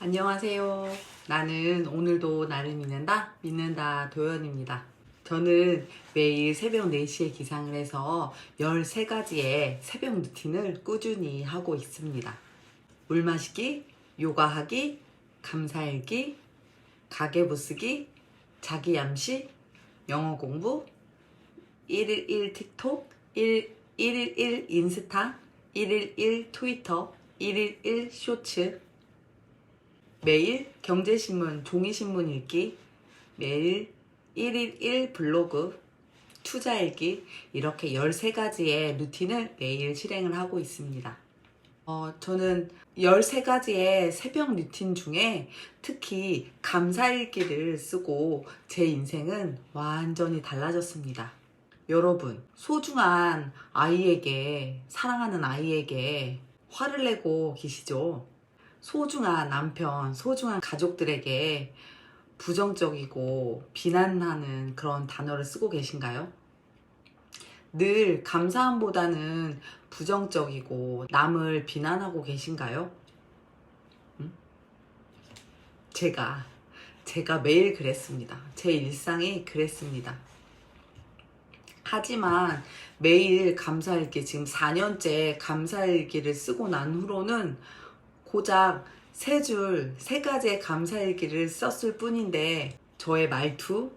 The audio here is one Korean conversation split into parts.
안녕하세요. 나는 오늘도 나를 믿는다, 믿는다 도연입니다. 저는 매일 새벽 4시에 기상을 해서 13가지의 새벽 루틴을 꾸준히 하고 있습니다. 물 마시기, 요가하기, 감사일기, 가계부 쓰기, 자기 암시, 영어 공부, 111 틱톡, 1, 111 인스타, 111 트위터, 111 쇼츠, 매일 경제신문, 종이신문 읽기, 매일 1일 1 블로그, 투자 읽기, 이렇게 13가지의 루틴을 매일 실행을 하고 있습니다. 어, 저는 13가지의 새벽 루틴 중에 특히 감사일기를 쓰고 제 인생은 완전히 달라졌습니다. 여러분, 소중한 아이에게, 사랑하는 아이에게 화를 내고 계시죠? 소중한 남편, 소중한 가족들에게 부정적이고 비난하는 그런 단어를 쓰고 계신가요? 늘 감사함보다는 부정적이고 남을 비난하고 계신가요? 음? 제가, 제가 매일 그랬습니다. 제 일상이 그랬습니다. 하지만 매일 감사일기, 지금 4년째 감사일기를 쓰고 난 후로는 고작 세 줄, 세 가지의 감사일기를 썼을 뿐인데 저의 말투,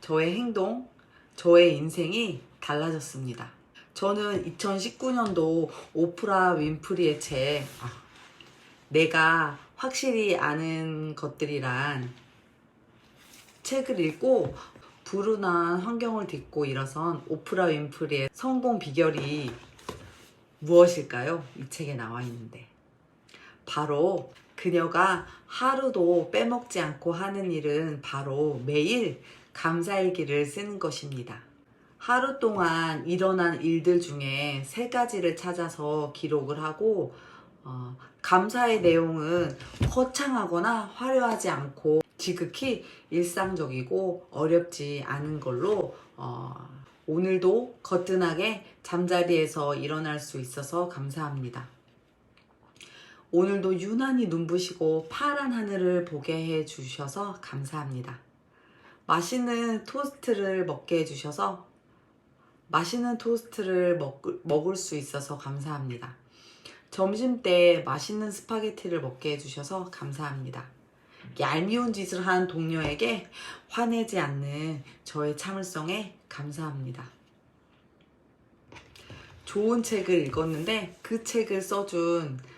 저의 행동, 저의 인생이 달라졌습니다. 저는 2019년도 오프라 윈프리의 책, 아, 내가 확실히 아는 것들이란 책을 읽고 불운한 환경을 딛고 일어선 오프라 윈프리의 성공 비결이 무엇일까요? 이 책에 나와 있는데. 바로 그녀가 하루도 빼먹지 않고 하는 일은 바로 매일 감사일기를 쓰는 것입니다. 하루 동안 일어난 일들 중에 세 가지를 찾아서 기록을 하고, 어, 감사의 내용은 거창하거나 화려하지 않고 지극히 일상적이고 어렵지 않은 걸로, 어, 오늘도 거뜬하게 잠자리에서 일어날 수 있어서 감사합니다. 오늘도 유난히 눈부시고 파란 하늘을 보게 해 주셔서 감사합니다. 맛있는 토스트를 먹게 해 주셔서 맛있는 토스트를 먹, 먹을 수 있어서 감사합니다. 점심 때 맛있는 스파게티를 먹게 해 주셔서 감사합니다. 얄미운 짓을 한 동료에게 화내지 않는 저의 참을성에 감사합니다. 좋은 책을 읽었는데 그 책을 써준 어,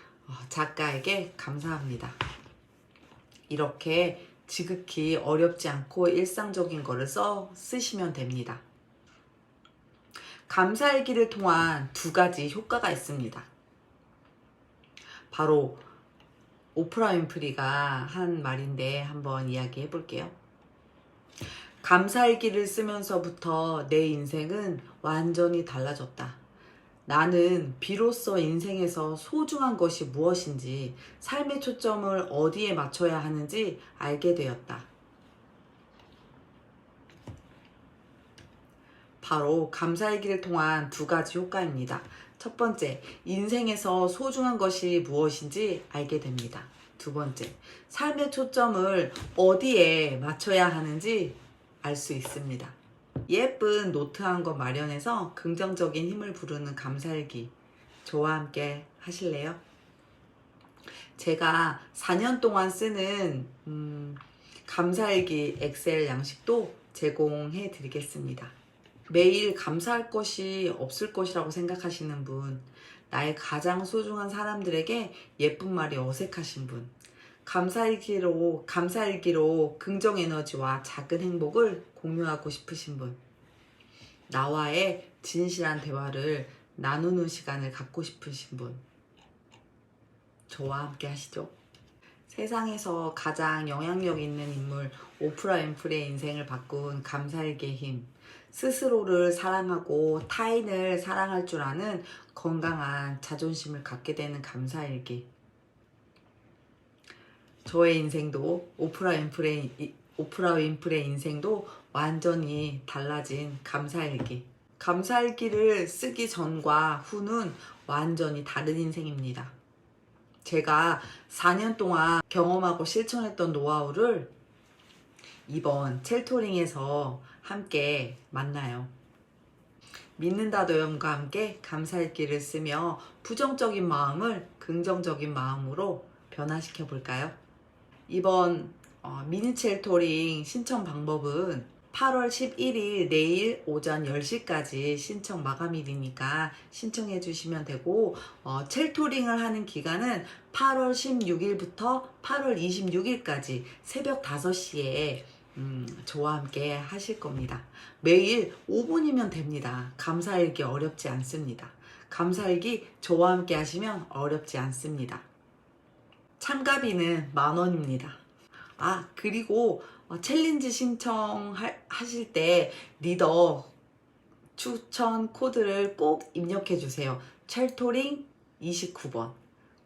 작가에게 감사합니다. 이렇게 지극히 어렵지 않고 일상적인 거를 써 쓰시면 됩니다. 감사일기를 통한 두 가지 효과가 있습니다. 바로 오프라 윈프리가 한 말인데 한번 이야기해 볼게요. 감사일기를 쓰면서부터 내 인생은 완전히 달라졌다. 나는 비로소 인생에서 소중한 것이 무엇인지, 삶의 초점을 어디에 맞춰야 하는지 알게 되었다. 바로 감사일기를 통한 두 가지 효과입니다. 첫 번째, 인생에서 소중한 것이 무엇인지 알게 됩니다. 두 번째, 삶의 초점을 어디에 맞춰야 하는지 알 수 있습니다. 예쁜 노트 한권 마련해서 긍정적인 힘을 부르는 감사일기 저와 함께 하실래요? 제가 4년 동안 쓰는 음, 감사일기 엑셀 양식도 제공해 드리겠습니다. 매일 감사할 것이 없을 것이라고 생각하시는 분, 나의 가장 소중한 사람들에게 예쁜 말이 어색하신 분, 감사일기로, 감사일기로 긍정 에너지와 작은 행복을 공유하고 싶으신 분, 나와의 진실한 대화를 나누는 시간을 갖고 싶으신 분, 저와 함께 하시죠. 세상에서 가장 영향력 있는 인물 오프라 윈프리의 인생을 바꾼 감사일기의 힘. 스스로를 사랑하고 타인을 사랑할 줄 아는 건강한 자존심을 갖게 되는 감사일기. 저의 인생도 오프라 윈프레 오프라 윈프레 인생도 완전히 달라진 감사일기. 감사일기를 쓰기 전과 후는 완전히 다른 인생입니다. 제가 4년 동안 경험하고 실천했던 노하우를 이번 첼토링에서 함께 만나요. 믿는다 도염과 함께 감사일기를 쓰며 부정적인 마음을 긍정적인 마음으로 변화시켜 볼까요? 이번 어, 미니첼토링 신청 방법은 8월 11일 내일 오전 10시까지 신청 마감일이니까 신청해 주시면 되고 어, 첼토링을 하는 기간은 8월 16일부터 8월 26일까지 새벽 5시에 음, 저와 함께 하실 겁니다. 매일 5분이면 됩니다. 감사일기 어렵지 않습니다. 감사일기 저와 함께 하시면 어렵지 않습니다. 참가비는 만 원입니다. 아, 그리고 어, 챌린지 신청하실 때 리더 추천 코드를 꼭 입력해 주세요. 첼토링 29번.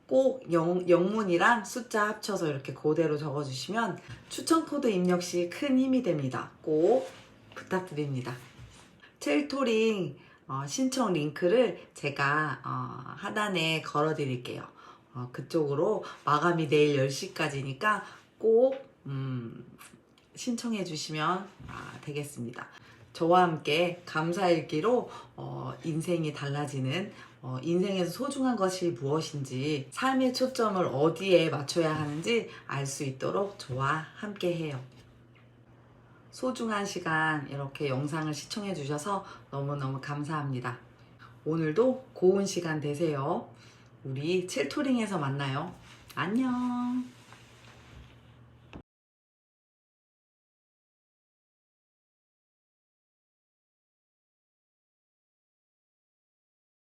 꼭 영, 영문이랑 숫자 합쳐서 이렇게 그대로 적어주시면 추천 코드 입력 시 큰 힘이 됩니다. 꼭 부탁드립니다. 첼토링 어, 신청 링크를 제가 어, 하단에 걸어 드릴게요. 어, 그쪽으로 마감이 내일 10시까지니까 꼭 음, 신청해 주시면 아, 되겠습니다. 저와 함께 감사일기로 어, 인생이 달라지는 어, 인생에서 소중한 것이 무엇인지 삶의 초점을 어디에 맞춰야 하는지 알 수 있도록 저와 함께 해요. 소중한 시간 이렇게 영상을 시청해 주셔서 너무너무 감사합니다. 오늘도 고운 시간 되세요. 우리 칠토링에서 만나요. 안녕.